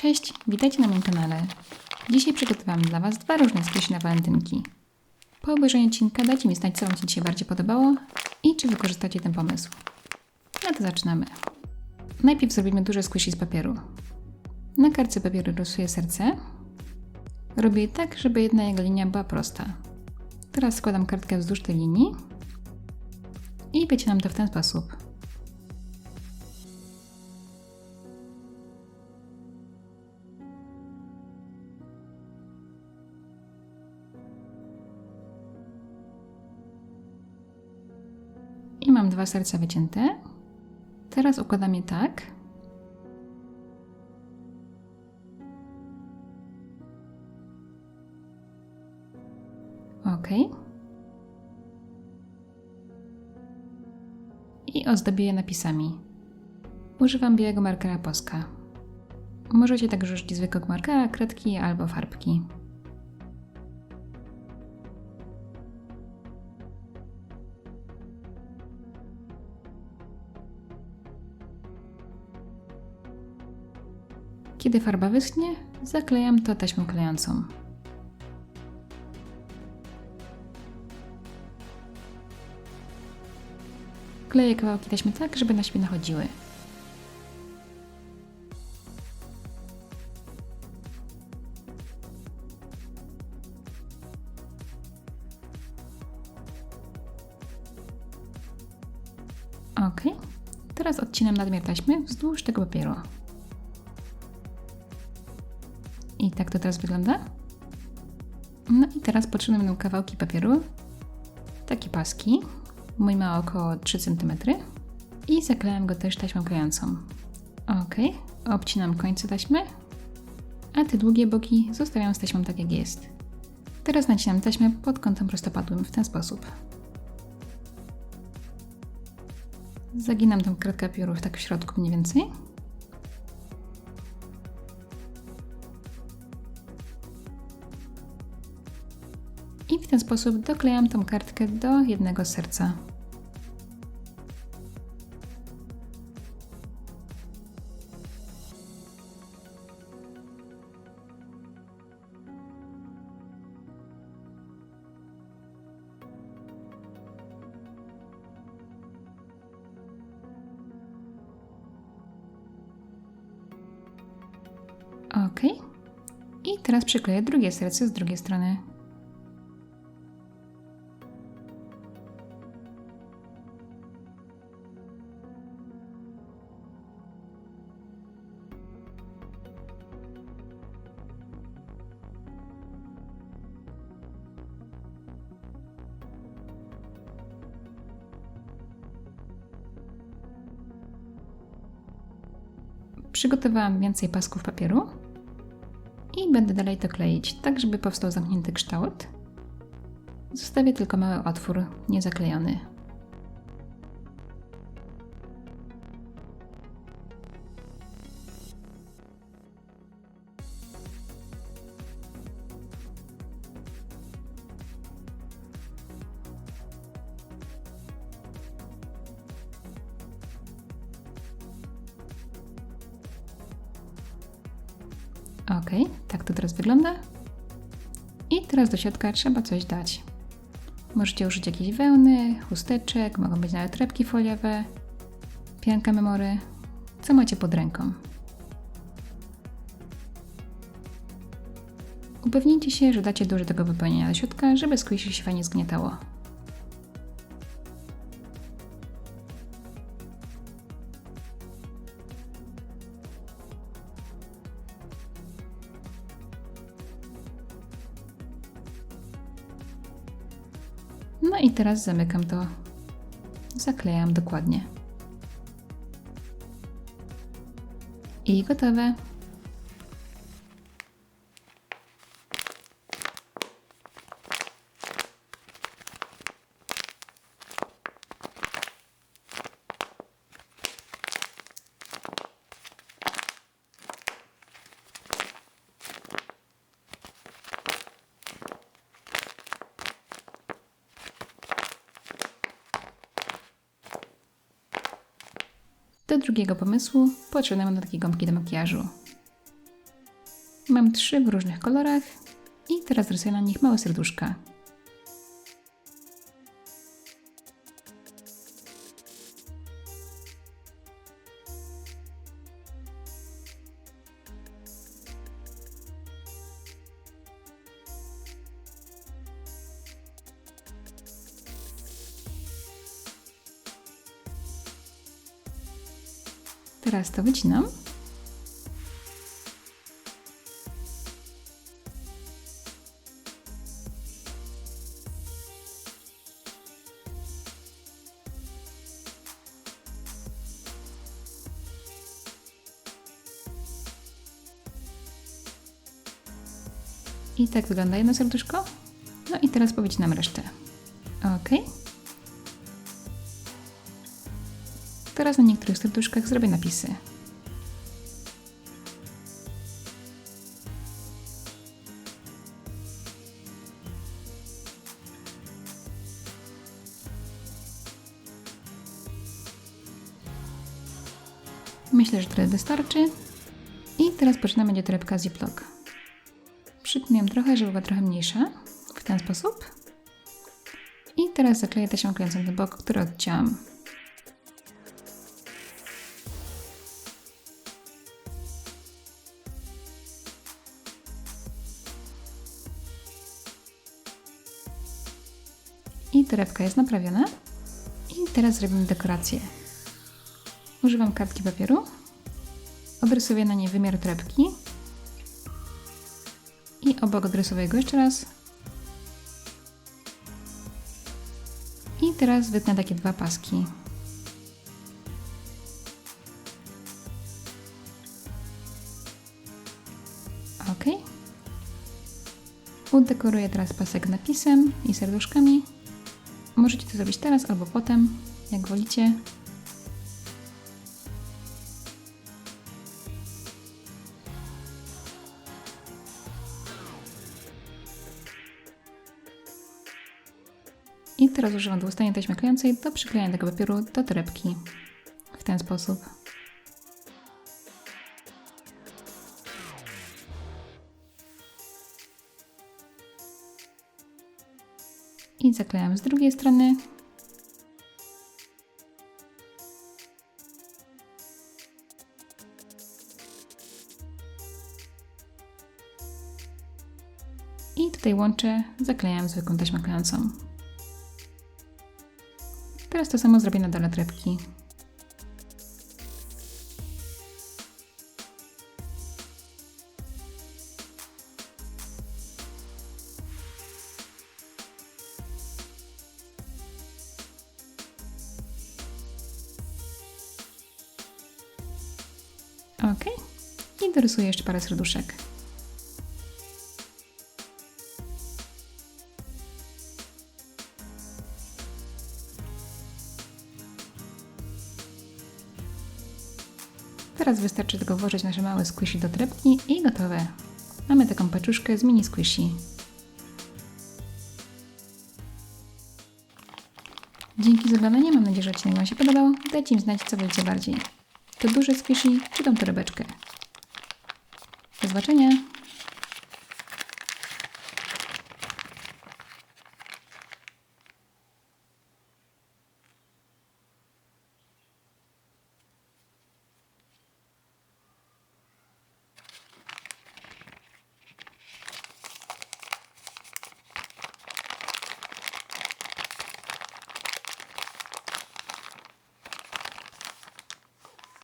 Cześć, witajcie na moim kanale. Dzisiaj przygotowałam dla Was dwa różne skróci na walentynki. Po obejrzeniu odcinka dajcie mi znać, co Wam się dzisiaj bardziej podobało i czy wykorzystacie ten pomysł. No to zaczynamy. Najpierw zrobimy duże squishy z papieru. Na kartce papieru rysuję serce. Robię tak, żeby jedna jego linia była prosta. Teraz składam kartkę wzdłuż tej linii i wycinam to w ten sposób. Mam dwa serca wycięte. Teraz układam je tak. Ok. I ozdobię je napisami. Używam białego markera Posca. Możecie także użyć zwykłego markera, kredki albo farbki. Kiedy farba wyschnie, zaklejam to taśmą klejącą. Kleję kawałki taśmy tak, żeby na siebie nachodziły. Ok. Teraz odcinam nadmiar taśmy wzdłuż tego papieru. I tak to teraz wygląda. No i teraz potrzebne będą kawałki papieru. Takie paski. Mój ma około 3 cm. I zaklejam go też taśmą klejącą. Ok. Obcinam końce taśmy. A te długie boki zostawiam z taśmą tak jak jest. Teraz nacinam taśmę pod kątem prostopadłym w ten sposób. Zaginam tą kratkę papieru tak w środku mniej więcej. I w ten sposób doklejam tą kartkę do jednego serca. Ok. I teraz przykleję drugie serce z drugiej strony. Przygotowałam więcej pasków papieru i będę dalej to kleić, tak żeby powstał zamknięty kształt. Zostawię tylko mały otwór, niezaklejony. Ok, tak to teraz wygląda. I teraz do środka trzeba coś dać. Możecie użyć jakiejś wełny, chusteczek, mogą być nawet trepki foliowe, pianka memory, co macie pod ręką. Upewnijcie się, że dacie dużo tego wypełnienia do środka, żeby squishy się fajnie zgniatało. No i teraz zamykam to. Zaklejam dokładnie. I gotowe. Do drugiego pomysłu potrzebne będą takie gąbki do makijażu. Mam trzy w różnych kolorach i teraz rysuję na nich małe serduszka. Teraz to wycinam. I tak wygląda jedno serduszko. No i teraz powycinam resztę. Ok. Teraz na niektórych serduszkach zrobię napisy. Myślę, że tyle wystarczy. I teraz potrzebna będzie torebka Ziploc. Przytnę ją trochę, żeby była trochę mniejsza. W ten sposób. I teraz zakleję taśmą klejącą ten bok, który odcięłam. Torebka jest naprawiona. I teraz zrobimy dekorację. Używam kartki papieru. Odrysuję na niej wymiar torebki. I obok odrysuję go jeszcze raz. I teraz wytnę takie dwa paski. Ok. Udekoruję teraz pasek napisem i serduszkami. Możecie to zrobić teraz albo potem, jak wolicie. I teraz używam dwustronnej taśmy klejącej do przyklejania tego papieru do torebki. W ten sposób. I zaklejam z drugiej strony. I tutaj łączę, zaklejam zwykłą taśmą klejącą. Teraz to samo zrobię na dole torebki. Ok. I dorysuję jeszcze parę serduszek. Teraz wystarczy tylko włożyć nasze małe squishy do torebki i gotowe. Mamy taką paczuszkę z mini squishy. Dzięki za oglądanie, mam nadzieję, że odcinek Wam się podobał. Dajcie mi znać, co wolicie bardziej. To duże squishy czy tą torebeczkę. Do zobaczenia!